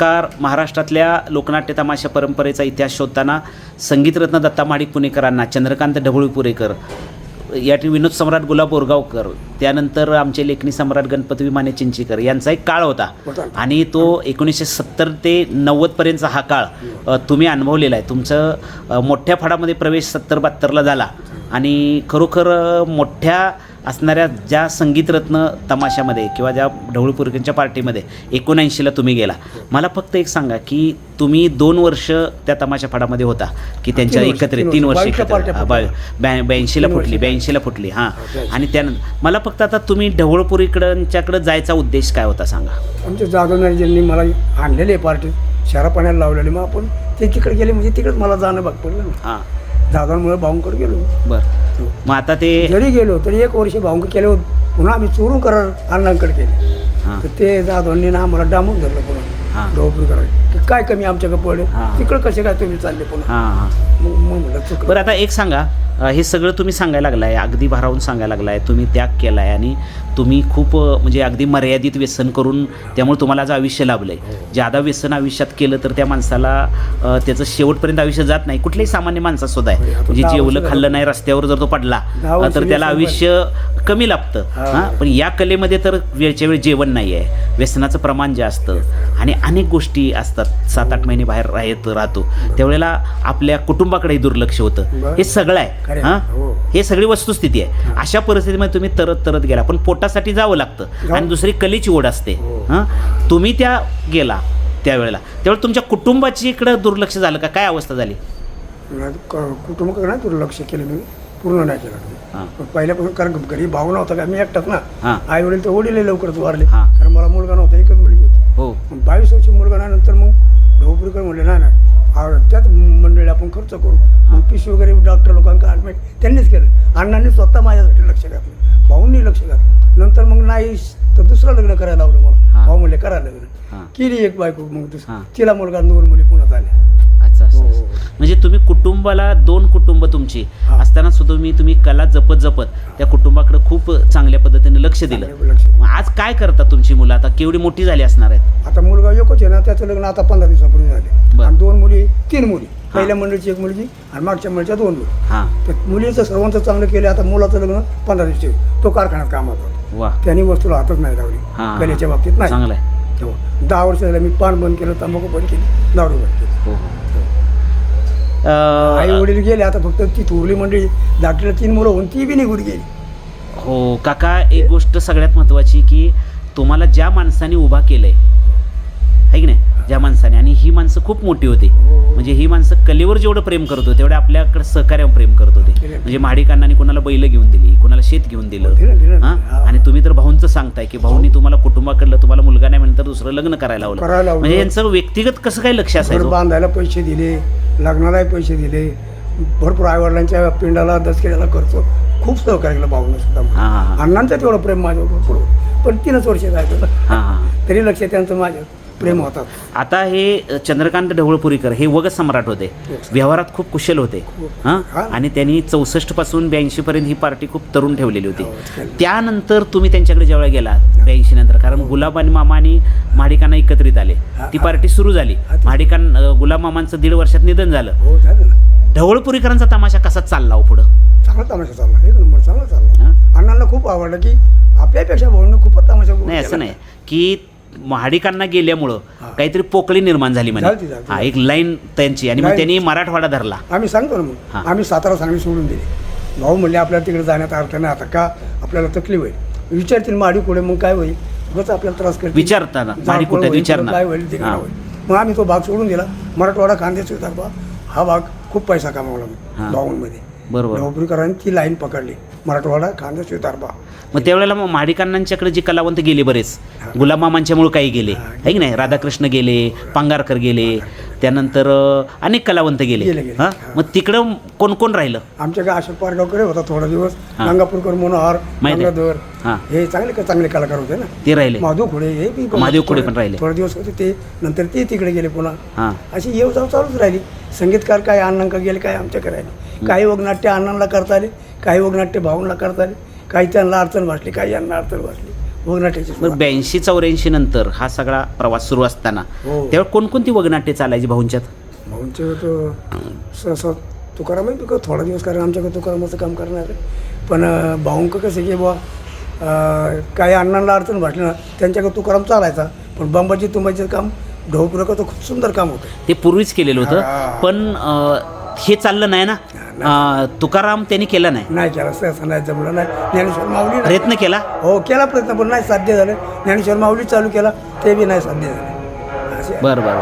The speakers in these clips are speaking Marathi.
नमस्कार. महाराष्ट्रातल्या लोकनाट्य तमाशा परंपरेचा इतिहास शोधताना संगीतरत्न दत्ता माडिक पुणेकरांना चंद्रकांत ढवळी पुरेकर या विनोद सम्राट गुलाब बोरगावकर त्यानंतर आमचे लेखणी सम्राट गणपती विमाने चिंचीकर यांचा एक काळ होता. आणि तो एकोणीसशे सत्तर ते नव्वदपर्यंतचा हा काळ तुम्ही अनुभवलेला आहे. तुमचं मोठ्या फडामध्ये प्रवेश सत्तर बहात्तरला झाला. आणि खरोखर मोठ्या असणाऱ्या ज्या संगीतरत्न तमाशामध्ये किंवा ज्या ढवळीपुरकींच्या पार्टीमध्ये एकोणऐंशीला तुम्ही गेला मला फक्त एक सांगा की तुम्ही दोन वर्ष त्या तमाशा फडामध्ये होता की त्यांच्या एकत्रित तीन वर्ष. एकत्र ब्याऐंशीला फुटली. ब्याऐंशीला फुटली हां. आणि त्यानंतर मला फक्त आता तुम्ही ढवळपुरीकडंच्याकडं जायचा उद्देश काय होता सांगा. आमच्या जाधव ज्यांनी मला आणलेले पार्टीत शहरा पाण्याला लावलेले. मग आपण ते तिकडे गेले म्हणजे तिकडेच मला जाणं भाग पडलं हां. जाधवांमुळे भाऊंकडे गेलो. बरं. मग आता ते जरी गेलो तरी एक वर्ष भाऊंक केले पुन्हा आम्ही चोरून करार अण्णांकडे केले. हां. तर ते जाधवांनी ना आम्हाला डांबून धरलं पुन्हा. हां. ढोपरी करायला काय कमी आमच्याकडे पडले? हां. तिकडे कसे काय तुम्ही चालले पुन्हा? हां हां. मग मग म्हटलं चुकलं. बरं आता एक सांगा. अ, हे सगळं तुम्ही सांगायला लागलाय अगदी भारावून सांगायला लागलाय तुम्ही त्याग केलाय आणि तुम्ही खूप म्हणजे अगदी मर्यादित व्यसन करून त्यामुळे तुम्हाला आज आयुष्य लाभलंय. ज्यादा व्यसन आयुष्यात केलं तर त्या माणसाला त्याचं शेवटपर्यंत आयुष्य जात नाही. कुठल्याही सामान्य माणसात सुद्धा आहे. म्हणजे जेवलं खाल्लं नाही रस्त्यावर जर तो पडला तर त्याला आयुष्य कमी लाभतं. हा. हां पण या कलेमध्ये तर वेळच्या वेळ जेवण नाही आहे. व्यसनाचं प्रमाण जास्त. आणि अनेक गोष्टी असतात. सात आठ महिने बाहेर राहत राहतो. त्यावेळेला आपल्या कुटुंबाकडेही दुर्लक्ष होतं. हे सगळं आहे. आहे. हां? हो. हे सगळी वस्तुस्थिती आहे. अशा परिस्थितीमध्ये तुम्ही तरत तरत गेला. पण पोटासाठी जावं लागतं. आणि दुसरी कलेची ओढ असते. हो. हां? तुम्ही त्या गेला त्यावेळेला. त्यावेळेला तुमच्या कुटुंबाची इकडं दुर्लक्ष झालं का? काय अवस्था झाली? कुटुंबाकडे नाही दुर्लक्ष केलं मी. पूर्ण नाही केलं पहिल्यापासून कारण घरी भाऊ नव्हता का? मी एकटाच ना. आई वडील तर वडील लवकरच वारले. कारण मला मुलगा नव्हता एकच मुलगी होती. हो. बावीस वर्षी मुलगा नंतर मग ढोपरीकर म्हणले नाही आ- त्याच मंडळी आपण खर्च करू. पिशी वगैरे डॉक्टर लोकांना ॲडमिट त्यांनीच केलं. अण्णांनी स्वतः माझ्यासाठी लक्ष घातलं. भाऊंनी लक्ष घातलं. नंतर मग नाही तर दुसरं लग्न करायला लावलं मला. भाऊ म्हणले करा लग्न. केली एक बायको मग. दुसरं. तिला मुलगा दोन मुली पुन्हा झाल्या अच्छा असं हो, हो, असं. हो. म्हणजे तुम्ही कुटुंबाला दोन कुटुंब तुमची. असताना सुद्धा मी तुम्ही कला जपत जपत त्या कुटुंबाकडे खूप चांगल्या पद्धतीने लक्ष दिलं. आज काय करतात तुमची मुलं? आता केवढी मोठी झाली असणार आहेत? आता मुलगा एकच आहे ना त्याचं लग्न आता पंधरा दिवसापूर्वी झाले. आणि दोन मुली तीन मुली. पहिल्या मंडळीची एक मुलगी आणि मागच्या मंडळीच्या दोन मुली. हां. तर मुलीचं सर्वांचं चांगलं केलं आता मुलाचं लग्न पंधरा ठेवलं. तो कारखान्यात कामात होता त्यांनी वस्तूला हातच नाही लावली. कलेच्या बाबतीत नाही. चांगलं आहे. दहा वर्ष झालं मी पान बंद केलं तंबाखू बंद केली दारू बंद केली. हो हो. आई वडील गेले आता फक्त ती थोरली मंडळी धाकटीला तीन मुलं होऊन ती बी निघून गेली. हो काका एक गोष्ट सगळ्यात महत्त्वाची की तुम्हाला ज्या माणसाने उभा केलंय है की नाही? ज्या माणसाने. आणि ही माणसं खूप मोठी होती. हो. म्हणजे ही माणसं कलेवर जेवढं प्रेम करत होते तेवढे आपल्याकडे सहकार्यावर प्रेम करत होते. म्हणजे महाडिकांनी कोणाला बैल घेऊन दिली कोणाला शेत घेऊन दिलं. दिलं. हां हा. आणि तुम्ही तर भाऊंचं सांगताय की भाऊनी तुम्हाला कुटुंबाकडलं तुम्हाला मुलगा नाही म्हणलं तर दुसरं लग्न करायला लावलं. म्हणजे यांचं व्यक्तिगत कसं काय लक्ष असायचं? बांधायला पैसे दिले लग्नालाही पैसे दिले. भरपूर आईवडिलांच्या पिंडाला दसकेला खर्च. खूप सहकार्य केलं भाऊनं सुद्धा. हां हां हां. अण्णांचं तेवढं प्रेम माझ्यावर भरपूर. पण तीनच वर्ष जायचं. हां हां तरी लक्ष त्यांचं माझ्या प्रेम होतात. आता हे चंद्रकांत ढवळपुरीकर हे वग सम्राट होते. व्यवहारात खूप कुशल होते. हां हा. आणि त्यांनी चौसष्टपासून ब्याऐंशी पर्यंत ही पार्टी खूप तरुण ठेवलेली होती. हो. त्यानंतर तुम्ही त्यांच्याकडे जेव्हा गेला ब्याऐंशी नंतर कारण गुलाब आणि मामा आणि महाडिकांना एकत्रित आले. हा, ती हा. पार्टी सुरू झाली. हा, महाडिकां गुलाब मामांचं दीड वर्षात निधन झालं. हो ढवळपुरीकरांचा तमाशा कसा चालला हो पुढं? चांगला तमाशा चालला. एक नंबर चांगला चालला. हां? अण्णांना खूप आवडलं की आपल्यापेक्षा भाऊनं खूपच तमाशा नाही असं. नाही. की महाडिकांना गेल्यामुळं. काहीतरी पोकळी निर्माण झाली झाली, म्हणजे झाली. हा एक लाईन त्यांची. आणि मग Line. त्यांनी मराठवाडा धरला. आम्ही सांगतो ना हां. मग आम्ही सातारा सांगली सोडून दिली. भाऊ म्हणले आपल्याला तिकडे जाण्यात अर्थ नाही. आता का? आपल्याला तकलीफ होईल विचारतील माडी पुढे मग काय होईल? बस आपल्याला त्रास करतील. विचारताना. माडी कुठे? होईल, विचारणार. काय होईल? तिकडे हां. होईल. मग आम्ही तो भाग सोडून दिला. मराठवाडा खांद्याचा विदर्भ हा भाग खूप पैसा कमावला हां. मी भाऊंमध्ये. बरोबर. ती लाईन पकडली. मराठवाडा खांद्याचा विदर्भ. मग त्यावेळेला मग महाडिकांनांच्याकडे जे कलावंत गेले बरेच. गुलामामांच्यामुळे काही गेले. हा, आहे की नाही? राधाकृष्ण गेले पांगारकर गेले. त्यानंतर अनेक कलावंत गेले. हां. मग तिकडं कोण कोण राहिलं? आमच्याकडे अशोक पारगावकडे होता थोडा दिवस. गंगापूरकर मनोहर माहिती आहे. गंगाधर हां. हे चांगले चांगले कलाकार होते ना. ते राहिले. माधव खुडे हे बी महादेव खुडे पण राहिले. थोडे दिवस होते ते. नंतर ते तिकडे गेले पुन्हा. हां. अशी येऊ जाऊ चालूच राहिली. संगीतकार काय अण्णांका गेले काय आमच्याकडे राहिले. काही वगनाट्य अण्णांना करता आले काही वगनाट्य भाऊंना करता आले. काही त्यांना अडचण भासली काही यांना अडचण भासली. वगनाट्याची ब्याऐंशी चौऱ्याऐंशी नंतर हा सगळा प्रवास सुरू असताना हो. तेव्हा कोणकोणती वगनाट्ये चालायची भाऊंच्यात? तुकाराम आहे थोडा दिवस कारण आमच्याकडे तुकारामाचं काम करणार पण भाऊंक कसं की अं, काही अण्णांना अडचण भाटली ना त्यांच्याकडे तुकाराम चालायचा. पण बंबाची तुंबाचे काम ढोपुरकाचं खूप सुंदर काम होतं. ते पूर्वीच केलेलं. होतं. पण हे चाललं नाही ना? अं, तुकाराम त्यांनी केलं नाही? नाही केला सहसा नाही जमलं नाही. ज्ञानेश्वर माऊली नाही. प्रयत्न केला? हो केला प्रयत्न पण नाही साध्य झालं. ज्ञानेश्वर माऊली चालू केला ते बी नाही साध्य झालं. असे. बरं बरं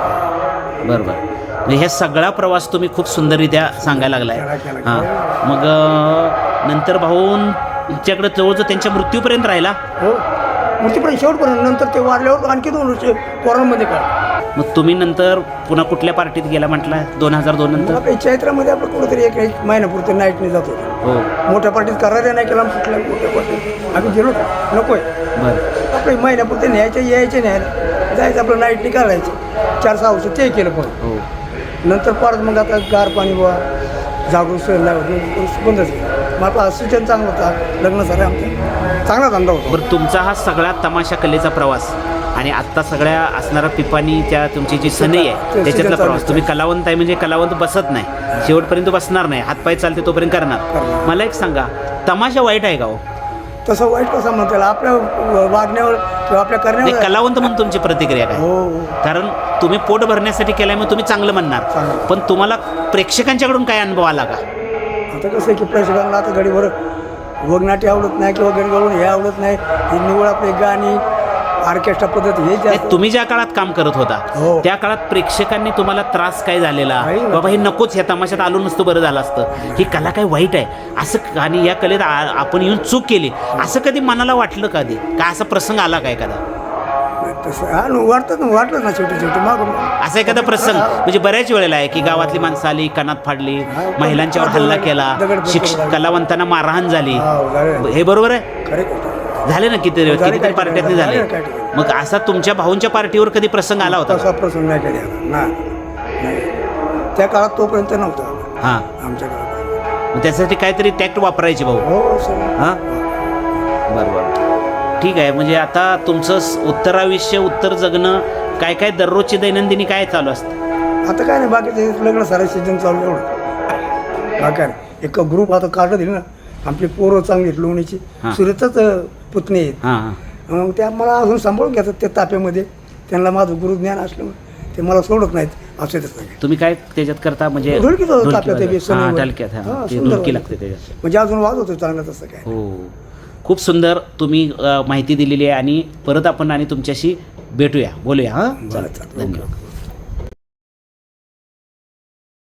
बरं. बरं म्हणजे हे सगळा प्रवास तुम्ही खूप सुंदररित्या सांगायला लागलाय. हां. मग अं, नंतर भाऊंच्याकडे जवळजवळ त्यांच्या मृत्यूपर्यंत राहिला? हो. मूर्तीपर्यंत शेवटपर्यंत. नंतर ते वारल्यावर आणखी दोन वर्ष कोरोनामध्ये काढ मग तुम्ही नंतर पुन्हा कुठल्या पार्टीत गेला म्हटलं? दोन हजार दोन नंतर? आपल्या चैत्रामध्ये आपण कुठेतरी एक एक महिन्यापुरते नाईटने जातो. हो. मोठ्या पार्टीत करायला नाही केला कुठल्या मोठ्या पार्टीत? आम्ही गेलो नकोय. बरं. आपले महिन्यापुरते न्यायचे यायचे न्यायला जायचं आपलं नाईटने काढायचं. चार सहा वर्ष ते केलं पण. हो. नंतर परत मग आता गार पाणी बुवा जागरूक होत, बंदच केलं मग आपला सीजन चांगला होता. लग्न झालं आमचं. चांगला धंदा होता. बरं तुमचा हा सगळा तमाशा कलेचा प्रवास. आणि आत्ता सगळ्या असणारा पिपाणीच्या तुमची जी सनई आहे त्याच्यातला प्रवास. तुम्ही कलावंत आहे म्हणजे कलावंत बसत नाही. शेवटपर्यंत बसणार नाही. हातपाय चालते तोपर्यंत करणार. मला एक सांगा तमाशा वाईट आहे का हो? तसं वाईट कसं म्हणता आपल्या वागण्यावर किंवा आपल्या करण्यावर कलावंत म्हणून तुमची प्रतिक्रिया काय? हो हो. कारण तुम्ही पोट भरण्यासाठी केल्यामुळे मग तुम्ही चांगलं म्हणणार. पण तुम्हाला प्रेक्षकांच्याकडून काय अनुभव आला का? आता कसं आहे की प्रेक्षकांना आता गडीवर वगनाटी आवडत नाही किंवा गडीवरून हे आवडत नाही. ही निवड आपली गाणी ऑर्केस्ट्रा पद्धत हे नाही, तुम्ही ज्या काळात काम करत होता हो. त्या काळात प्रेक्षकांनी तुम्हाला त्रास काय झालेला. बाबा हे नकोच ह्या तमाशात आलो नसतं बरं झालं असतं. ही कला काय वाईट आहे? असं आणि या कलेत आ- आपण येऊन चूक केली. असं कधी मनाला वाटलं कधी का असा प्रसंग आला का एखादा? तसं हा न वाटतं ना वाटलं ना शेवटी शेवटी. मागून असा एखादा प्रसंग? म्हणजे बऱ्याच वेळेला आहे की गावातली माणसं आली कानात फाडली महिलांच्यावर हल्ला केला दगड- शिक्ष कलावंतांना मारहाण झाली. हा हे बरोबर आहे? खरे खोटं. झाले ना किती कितीतरी पार्ट्यातनी झाले. मग असा तुमच्या भाऊंच्या पार्टीवर कधी प्रसंग आला होता तसा प्रसंग नाही कधी आला. नाही. त्या काळात तोपर्यंत नव्हता. हां. आमच्या काळात. त्यासाठी काहीतरी टॅक्ट वापरायचे भाऊ. हो हां? बरं बरं. ठीक आहे. म्हणजे आता तुमचं उत्तराविष्य उत्तर जगणं काय काय दररोजची दैनंदिनी काय चालू असतं? आता काय नाही बाकीचे लग्न सारे सीजन चालू आहे एवढं. बाकी. एक ग्रुप आता काढलं दिली ना आपली पोरं चांगली आहेत लोणीची. हां. सुरतच पुतणे आहेत. हां हां. मग त्या मला अजून सांभाळून घेतात त्या ताप्यामध्ये त्यांना माझं गुरुज्ञान असल्यामुळे ते मला सोडत नाहीत असं नाही तुम्ही काय त्याच्यात करता? म्हणजे ढोलकी ते वाजवता. हां. हां हां, सुंदर ढोलकी वाजवतं. लागते त्याच्यात. म्हणजे अजून वाज होतो चांगलं तसं काय. हो. खूप सुंदर तुम्ही अ, माहिती दिलेली आहे आणि परत आपण आणि तुमच्याशी भेटूया. बोलूया हां? बरं, चालेल. धन्यवाद.